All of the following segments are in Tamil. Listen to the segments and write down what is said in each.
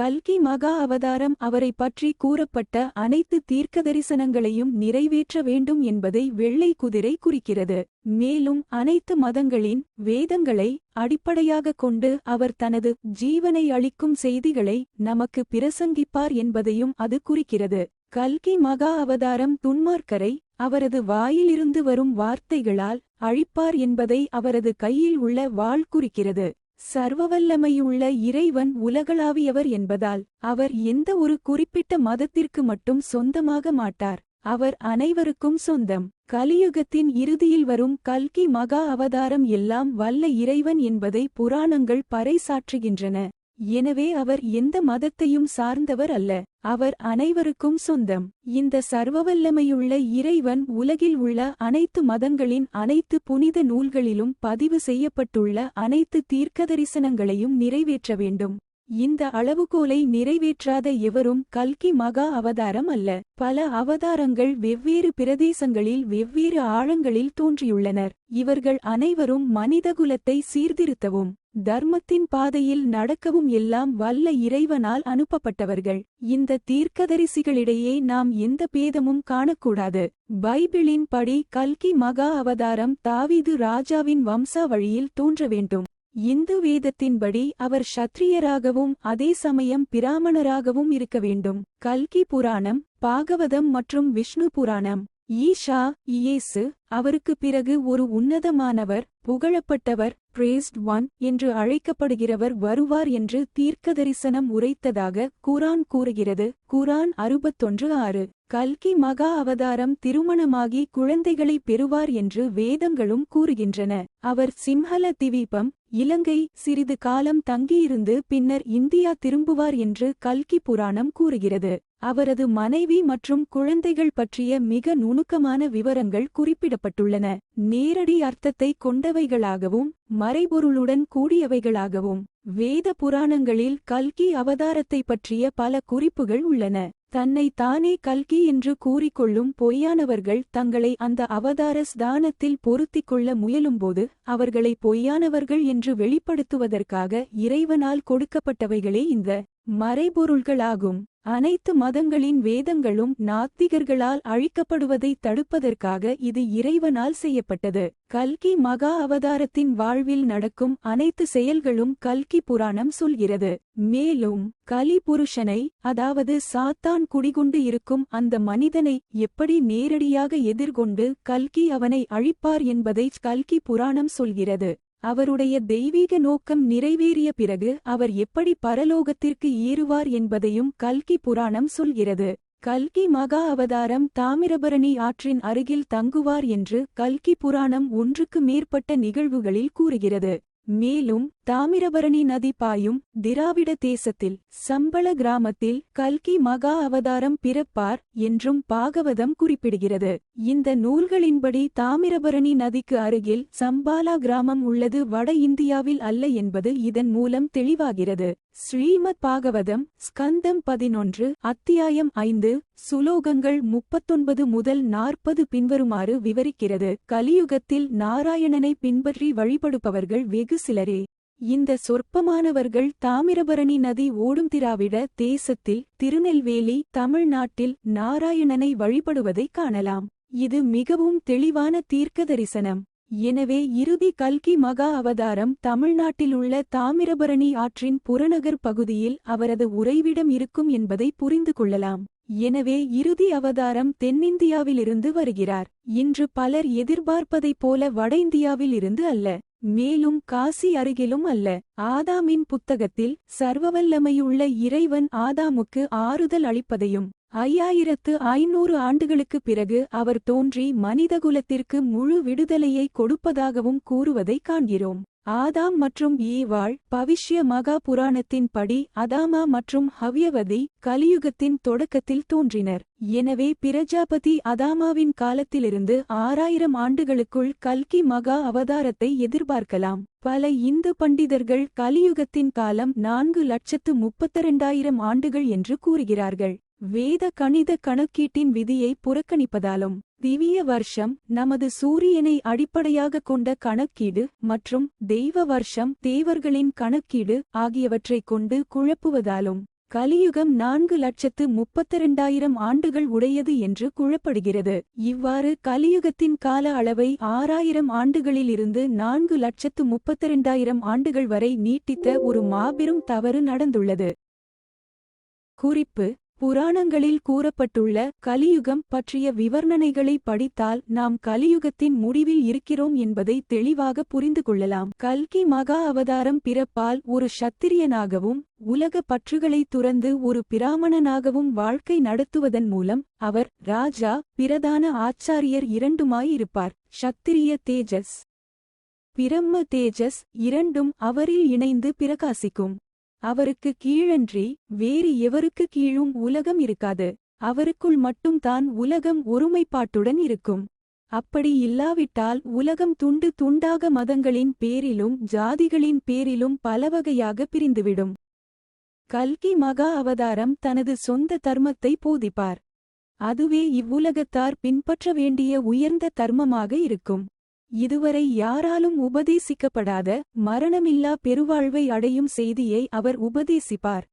கல்கி மகா அவதாரம் அவரை பற்றி கூறப்பட்ட அனைத்து தீர்க்க தரிசனங்களையும் நிறைவேற்ற வேண்டும் என்பதை வெள்ளை குதிரை குறிக்கிறது. மேலும் அனைத்து மதங்களின் வேதங்களை அடிப்படையாகக் கொண்டு அவர் தனது ஜீவனை அளிக்கும் செய்திகளை நமக்கு பிரசங்கிப்பார் என்பதையும் அது குறிக்கிறது. கல்கி மகா அவதாரம் துன்மார்க்கரை அவரது வாயிலிருந்து வரும் வார்த்தைகளால் அழிப்பார் என்பதை அவரது கையில் உள்ள வாள் குறிக்கிறது. சர்வவல்லமையுள்ள இறைவன் உலகளாவியவர் என்பதால் அவர் எந்த ஒரு குறிப்பிட்ட மதத்திற்கு மட்டும் சொந்தமாக மாட்டார். அவர் அனைவருக்கும் சொந்தம். கலியுகத்தின் இறுதியில் வரும் கல்கி மகா அவதாரம் எல்லாம் வல்ல இறைவன் என்பதை புராணங்கள் பறைசாற்றுகின்றன. எனவே அவர் எந்த மதத்தையும் சார்ந்தவர் அல்ல அவர் அனைவருக்கும் சொந்தம். இந்த சர்வவல்லமையுள்ள இறைவன் உலகில் உள்ள அனைத்து மதங்களின் அனைத்து புனித நூல்களிலும் பதிவு செய்யப்பட்டுள்ள அனைத்து தீர்க்கதரிசனங்களையும் நிறைவேற்ற வேண்டும். இந்த அளவுகோலை நிறைவேற்றாத எவரும் கல்கி மகா அவதாரம் அல்ல. பல அவதாரங்கள் வெவ்வேறு பிரதேசங்களில் வெவ்வேறு ஆழங்களில் தோன்றியுள்ளனர். இவர்கள் அனைவரும் மனிதகுலத்தை சீர்திருத்தவும் தர்மத்தின் பாதையில் நடக்கவும் எல்லாம் வல்ல இறைவனால் அனுப்பப்பட்டவர்கள். இந்த தீர்க்கதரிசிகளிடையே நாம் எந்த பேதமும் காணக்கூடாது. பைபிளின் படி கல்கி மகா அவதாரம் தாவீது ராஜாவின் வம்சாவழியில் தோன்ற வேண்டும். இந்து வேதத்தின்படி அவர் ஷத்ரியராகவும் அதே சமயம் பிராமணராகவும் இருக்க வேண்டும். கல்கி புராணம் பாகவதம் மற்றும் விஷ்ணு புராணம். ஈஷா இயேசு அவருக்கு பிறகு ஒரு உன்னதமானவர் புகழப்பட்டவர் பிரேஸ்ட் ஒன் என்று அழைக்கப்படுகிறவர் வருவார் என்று தீர்க்கதரிசனம் உரைத்ததாக குரான் கூறுகிறது. குரான் அறுபத்தொன்று ஆறு. கல்கி மகா அவதாரம் திருமணமாகி குழந்தைகளை பெறுவார் என்று வேதங்களும் கூறுகின்றன. அவர் சிம்ஹல திவீபம் இலங்கை சிறிது காலம் தங்கியிருந்து பின்னர் இந்தியா திரும்புவார் என்று கல்கி புராணம் கூறுகிறது. அவரது மனைவி மற்றும் குழந்தைகள் பற்றிய மிக நுணுக்கமான விவரங்கள் குறிப்பிடப்பட்டுள்ளன. நேரடி அர்த்தத்தை கொண்டவைகளாகவும் மறைபொருளுடன் கூடியவைகளாகவும் வேத புராணங்களில் கல்கி அவதாரத்தை பற்றிய பல குறிப்புகள் உள்ளன. தன்னை தானே கல்கி என்று கூறிக்கொள்ளும் பொய்யானவர்கள் தங்களை அந்த அவதார ஸ்தானத்தில் பொருத்திக் கொள்ள முயலும்போது அவர்களை பொய்யானவர்கள் என்று வெளிப்படுத்துவதற்காக இறைவனால் கொடுக்கப்பட்டவைகளே இந்த. மறைபொருள்களாகும். அனைத்து மதங்களின் வேதங்களும் நாத்திகர்களால் அழிக்கப்படுவதை தடுப்பதற்காக இது இறைவனால் செய்யப்பட்டது. கல்கி மகா அவதாரத்தின் வாழ்வில் நடக்கும் அனைத்து செயல்களும் கல்கி புராணம் சொல்கிறது. மேலும் கலி புருஷனை அதாவது சாத்தான் குடிகொண்டு இருக்கும் அந்த மனிதனை எப்படி நேரடியாக எதிர்கொண்டு கல்கி அவனை அழிப்பார் என்பதை கல்கி புராணம் சொல்கிறது. அவருடைய தெய்வீக நோக்கம் நிறைவேறிய பிறகு அவர் எப்படி பரலோகத்திற்கு ஏறுவார் என்பதையும் கல்கி புராணம் சொல்கிறது. கல்கி மகா அவதாரம் தாமிரபரணி ஆற்றின் அருகில் தங்குவார் என்று கல்கி புராணம் ஒன்றுக்கு மேற்பட்ட நிகழ்வுகளில் கூறுகிறது. மேலும் தாமிரபரணி நதி பாயும் திராவிட தேசத்தில் சம்பள கிராமத்தில் கல்கி மகா அவதாரம் பிறப்பார் என்றும் பாகவதம் குறிப்பிடுகிறது. இந்த நூல்களின்படி தாமிரபரணி நதிக்கு அருகில் சம்பாலா கிராமம் உள்ளது வட இந்தியாவில் அல்ல என்பது இதன் மூலம் தெளிவாகிறது. ஸ்ரீமத் பாகவதம் ஸ்கந்தம் பதினொன்று அத்தியாயம் ஐந்து சுலோகங்கள் முப்பத்தொன்பது முதல் நாற்பது பின்வருமாறு விவரிக்கிறது. கலியுகத்தில் நாராயணனை பின்பற்றி வழிபடுபவர்கள் வெகு சிலரே. இந்த சொற்பமானவர்கள் தாமிரபரணி நதி ஓடும் திராவிட தேசத்தில் திருநெல்வேலி தமிழ்நாட்டில் நாராயணனை வழிபடுவதைக் காணலாம். இது மிகவும் தெளிவான தீர்க்க தரிசனம் எனவே இறுதி கல்கி மகா அவதாரம் தமிழ்நாட்டிலுள்ள தாமிரபரணி ஆற்றின் புறநகர் பகுதியில் அவரது உறைவிடம் இருக்கும் என்பதை புரிந்து கொள்ளலாம். எனவே இறுதி அவதாரம் தென்னிந்தியாவிலிருந்து வருகிறார். இன்று பலர் எதிர்பார்ப்பதைப் போல வட இந்தியாவில் இருந்து அல்ல. மேலும் காசி அருகிலும் அல்ல. ஆதாமின் புத்தகத்தில் சர்வவல்லமையுள்ள இறைவன் ஆதாமுக்கு ஆறுதல் அளிப்பதையும் ஐயாயிரத்து ஐநூறு ஆண்டுகளுக்குப் பிறகு அவர் தோன்றி மனிதகுலத்திற்கு முழு விடுதலையை கொடுப்பதாகவும் கூறுவதைக் காண்கிறோம். ஆதாம் மற்றும் ஈவாள் பவிஷ்ய மகா புராணத்தின் படி அதாமா மற்றும் ஹவ்யவதி கலியுகத்தின் தொடக்கத்தில் தோன்றினர். எனவே பிரஜாபதி அதாமாவின் காலத்திலிருந்து ஆறாயிரம் ஆண்டுகளுக்குள் கல்கி மகா அவதாரத்தை எதிர்பார்க்கலாம். பல இந்து பண்டிதர்கள் கலியுகத்தின் காலம் நான்கு லட்சத்து முப்பத்திரண்டாயிரம் ஆண்டுகள் என்று கூறுகிறார்கள். வேத கணித கணக்கீட்டின் விதியை புறக்கணிப்பதாலும் திவ்ய வருஷம் நமது சூரியனை அடிப்படையாகக் கொண்ட கணக்கீடு மற்றும் தெய்வ வருஷம் தேவர்களின் கணக்கீடு ஆகியவற்றைக் கொண்டு குழப்புவதாலும் கலியுகம் நான்கு லட்சத்து முப்பத்திரண்டாயிரம் ஆண்டுகள் உடையது என்று குழப்படுகிறது இவ்வாறு கலியுகத்தின் கால அளவை ஆறாயிரம் ஆண்டுகளிலிருந்து நான்கு லட்சத்து முப்பத்திரண்டாயிரம் ஆண்டுகள் வரை நீட்டித்த ஒரு மாபெரும் தவறு நடந்துள்ளது. குறிப்பு புராணங்களில் கூறப்பட்டுள்ள கலியுகம் பற்றிய விவர்ணனைகளை படித்தால் நாம் கலியுகத்தின் முடிவில் இருக்கிறோம் என்பதை தெளிவாக புரிந்து கொள்ளலாம். கல்கி மகா அவதாரம் பிறப்பால் ஒரு சத்திரியனாகவும் உலக பற்றுகளை துறந்து ஒரு பிராமணனாகவும் வாழ்க்கை நடத்துவதன் மூலம் அவர் ராஜா பிரதான ஆச்சாரியர் இரண்டுமாயிருப்பார். சத்திரிய தேஜஸ் பிரம்ம தேஜஸ் இரண்டும் அவரில் இணைந்து பிரகாசிக்கும். அவருக்கு கீழன்றி வேறு எவருக்கு கீழும் உலகம் இருக்காது. அவருக்குள் மட்டும் தான் உலகம் ஒருமைப்பாட்டுடன் இருக்கும். அப்படி இல்லாவிட்டால் உலகம் துண்டு துண்டாக மதங்களின் பேரிலும் ஜாதிகளின் பேரிலும் பலவகையாக பிரிந்துவிடும். கல்கி மகா அவதாரம் தனது சொந்த தர்மத்தை போதிப்பார். அதுவே இவ்வுலகத்தார் பின்பற்ற வேண்டிய உயர்ந்த தர்மமாக இருக்கும். இதுவரை யாராலும் உபதேசிக்கப்படாத மரணமில்லா பெருவாழ்வை அடையும் செய்தியை அவர் உபதேசிப்பார்.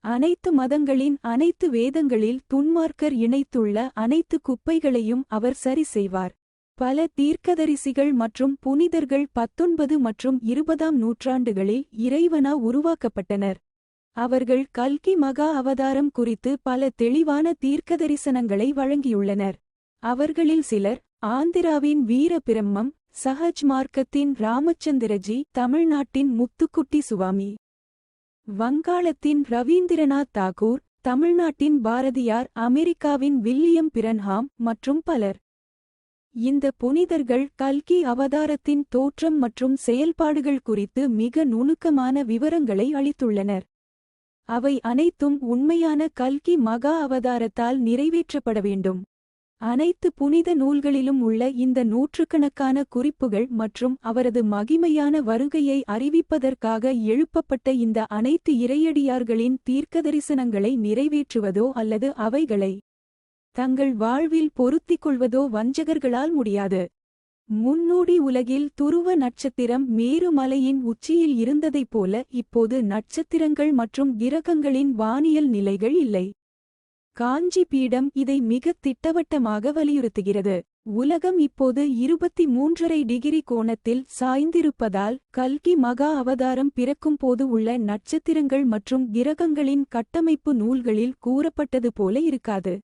அனைத்து மதங்களின் அனைத்து வேதங்களில் துன்மார்க்கர் இணைத்துள்ள அனைத்து குப்பைகளையும் அவர் சரி செய்வார். பல தீர்க்கதரிசிகள் மற்றும் புனிதர்கள் பத்தொன்பது மற்றும் இருபதாம் நூற்றாண்டுகளில் இறைவனா உருவாக்கப்பட்டனர். அவர்கள் கல்கி மகா அவதாரம் குறித்து பல தெளிவான தீர்க்கதரிசனங்களை வழங்கியுள்ளனர். அவர்களில் சிலர் ஆந்திராவின் வீர பிரம்மம் சஹஜ் மார்க்கத்தின் ராமச்சந்திரஜி தமிழ்நாட்டின் முத்துக்குட்டி சுவாமி. வங்காளத்தின் ரவீந்திரநாத் தாகூர் தமிழ்நாட்டின் பாரதியார் அமெரிக்காவின் வில்லியம் பிரன்ஹாம் மற்றும் பலர். இந்த புனிதர்கள் கல்கி அவதாரத்தின் தோற்றம் மற்றும் செயல்பாடுகள் குறித்து மிக நுணுக்கமான விவரங்களை அளித்துள்ளனர். அவை அனைத்தும் உண்மையான கல்கி மகா அவதாரத்தால் நிறைவேற்றப்பட வேண்டும். அனைத்து புனித நூல்களிலும் உள்ள இந்த நூற்றுக்கணக்கான குறிப்புகள் மற்றும் அவரது மகிமையான வருகையை அறிவிப்பதற்காக எழுப்பப்பட்ட இந்த அனைத்து இறையடியார்களின் தீர்க்கதரிசனங்களை நிறைவேற்றுவதோ அல்லது அவைகளை தங்கள் வாழ்வில் பொருத்திக் கொள்வதோ வஞ்சகர்களால் முடியாது. முன்னோடி உலகில் துருவ நட்சத்திரம் மேருமலையின் உச்சியில் இருந்ததைப் போல இப்போது நட்சத்திரங்கள் மற்றும் கிரகங்களின் வானியல் நிலைகள் இல்லை. காஞ்சி பீடம் இதை மிகத் திட்டவட்டமாக வலியுறுத்துகிறது. உலகம் இப்போது இருபத்தி மூன்றரை டிகிரி கோணத்தில் சாய்ந்திருப்பதால் கல்கி மகா அவதாரம் பிறக்கும் போது உள்ள நட்சத்திரங்கள் மற்றும் கிரகங்களின் கட்டமைப்பு நூல்களில் கூறப்பட்டது போல இருக்காது.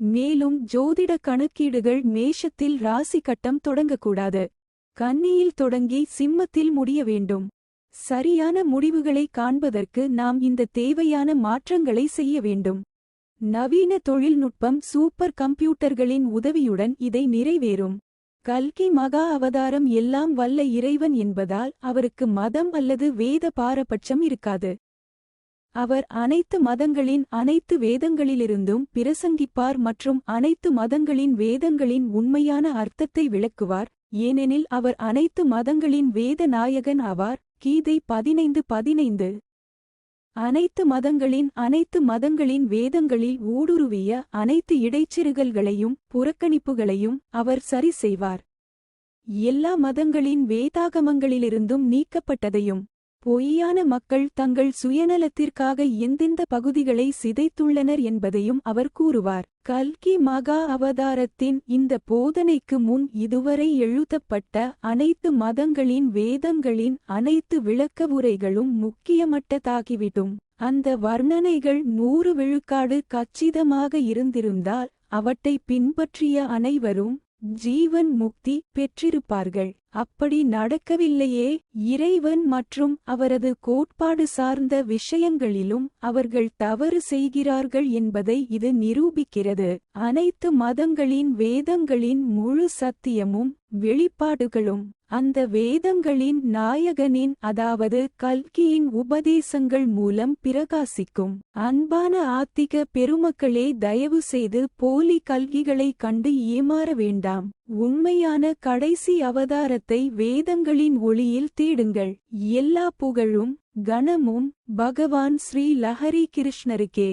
மேலும் ஜோதிட கணக்கீடுகள் மேஷத்தில் ராசி கட்டம் தொடங்கக்கூடாது. கன்னியில் தொடங்கி சிம்மத்தில் முடிய வேண்டும். சரியான முடிவுகளை காண்பதற்கு நாம் இந்த தேவையான மாற்றங்களை செய்ய வேண்டும். நவீன தொழில்நுட்பம் சூப்பர் கம்ப்யூட்டர்களின் உதவியுடன் இதை நிறைவேறும். கல்கி மகா அவதாரம் எல்லாம் வல்ல இறைவன் என்பதால் அவருக்கு மதம் அல்லது வேத பாரபட்சம் இருக்காது. அவர் அனைத்து மதங்களின் அனைத்து வேதங்களிலிருந்தும் பிரசங்கிப்பார் மற்றும் அனைத்து மதங்களின் வேதங்களின் உண்மையான அர்த்தத்தை விளக்குவார். ஏனெனில் அவர் அனைத்து மதங்களின் வேத நாயகன் ஆவார். கீதை பதினைந்து பதினைந்து. அனைத்து மதங்களின் அனைத்து மதங்களின் வேதங்களில் ஊடுருவிய அனைத்து இடைச்செருகல்களையும் புறக்கணிப்புகளையும் அவர் சரி செய்வார். எல்லா மதங்களின் வேதாகமங்களிலிருந்தும் நீக்கப்பட்டதையும் பொய்யான மக்கள் தங்கள் சுயநலத்திற்காக எந்தெந்த பகுதிகளை சிதைத்துள்ளனர் என்பதையும் அவர் கூறுவார். கல்கி மகா அவதாரத்தின் இந்த போதனைக்கு முன் இதுவரை எழுதப்பட்ட அனைத்து மதங்களின் வேதங்களின் அனைத்து விளக்கவுரைகளும் முக்கியமட்டதாகிவிடும் அந்த வர்ணனைகள் நூறு விழுக்காடு கச்சிதமாக இருந்திருந்தால் அவற்றை பின்பற்றிய அனைவரும் ஜீவன் முக்தி பெற்றிருப்பார்கள். அப்படி நடக்கவில்லையே. இறைவன் மற்றும் அவரது கோட்பாடு சார்ந்த விஷயங்களிலும் அவர்கள் தவறு செய்கிறார்கள் என்பதை இது நிரூபிக்கிறது. அனைத்து மதங்களின் வேதங்களின் முழு சத்தியமும் வெளிப்பாடுகளும் அந்த வேதங்களின் நாயகனின் அதாவது கல்கியின் உபதேசங்கள் மூலம் பிரகாசிக்கும். அன்பான ஆத்திக பெருமக்களே தயவு செய்து போலி கல்கிகளை கண்டு ஏமாற வேண்டாம். உண்மையான கடைசி அவதாரத்தை வேதங்களின் ஒளியில் தேடுங்கள். எல்லா புகழும் கணமும் பகவான் ஸ்ரீ லஹரி கிருஷ்ணருக்கே